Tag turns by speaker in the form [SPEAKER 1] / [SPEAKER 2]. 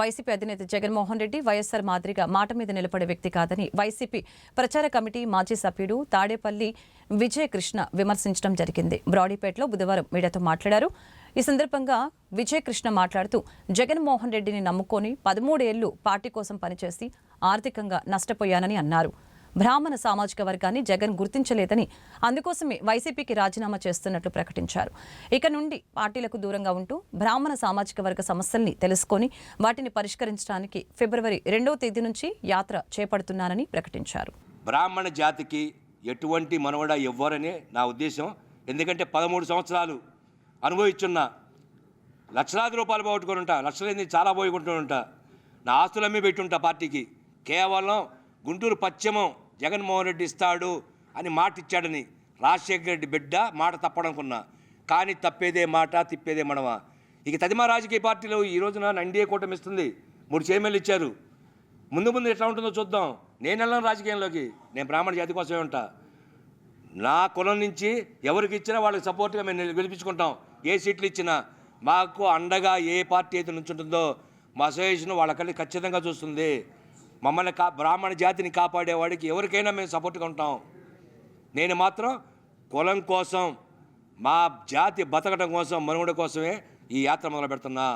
[SPEAKER 1] YCP అధినేత జగన్మోహన్ రెడ్డి వైఎస్సార్ మాదిరిగా మాట మీద నిలబడే వ్యక్తి కాదని వైసీపీ ప్రచార కమిటీ మాజీ సభ్యుడు తాడేపల్లి విజయకృష్ణ విమర్శించడం జరిగింది. బ్రాడీపేటలో బుధవారం మీడియాతో మాట్లాడారు. ఈ సందర్భంగా విజయకృష్ణ మాట్లాడుతూ జగన్మోహన్ రెడ్డిని నమ్ముకొని పదమూడేళ్ళు పార్టీ కోసం పనిచేసి ఆర్థికంగా నష్టపోయానని అన్నారు. బ్రాహ్మణ సామాజిక వర్గాన్ని జగన్ గుర్తించలేదని అందుకోసమే వైసీపీకి రాజీనామా చేస్తున్నట్లు ప్రకటించారు. ఇక నుండి పార్టీలకు దూరంగా ఉంటూ బ్రాహ్మణ సామాజిక వర్గ సమస్యల్ని తెలుసుకొని వాటిని పరిష్కరించడానికి ఫిబ్రవరి రెండవ తేదీ నుంచి యాత్ర చేపడుతున్నానని ప్రకటించారు.
[SPEAKER 2] బ్రాహ్మణ జాతికి ఎటువంటి మనవడ ఇవ్వరని నా ఉద్దేశం. ఎందుకంటే పదమూడు సంవత్సరాలు అనుభవించున్న లక్షలాది రూపాయలు పోగొట్టుకొని ఉంటా లక్షలేంది చాలా పోగొట్టుకుని ఉంటా నా ఆస్తులమ్మి పెట్టుంటా పార్టీకి. కేవలం గుంటూరు పశ్చిమం జగన్మోహన్ రెడ్డి ఇస్తాడు అని మాట ఇచ్చాడని రాజశేఖర రెడ్డి బిడ్డ మాట తప్పడనుకున్నా. కానీ తప్పేదే మాట తిప్పేదే మనమ ఇక తదిమా రాజకీయ పార్టీలో ఈ రోజున ఎన్డీఏ కూటమి ఇస్తుంది. మూడు చైర్మన్లు ఇచ్చారు. ముందు ముందు ఎట్లా ఉంటుందో చూద్దాం. నేను వెళ్ళను రాజకీయంలోకి. నేను బ్రాహ్మణ జాతి కోసమే ఉంటా. నా కులం నుంచి ఎవరికి ఇచ్చినా వాళ్ళకి సపోర్ట్గా మేము గెలిపించుకుంటాం. ఏ సీట్లు ఇచ్చినా. మాకు అండగా ఏ పార్టీ అయితే నుంచుంటుందో మా అసోసియేషన్ వాళ్ళకల్లి ఖచ్చితంగా చూస్తుంది. మమ్మల్ని కా బ్రాహ్మణ జాతిని కాపాడేవాడికి ఎవరికైనా మేము సపోర్ట్గా ఉంటాం. నేను మాత్రం కులం కోసం మా జాతి బతకడం కోసం మనుగడ కోసమే ఈ యాత్ర మొదలు పెడుతున్నా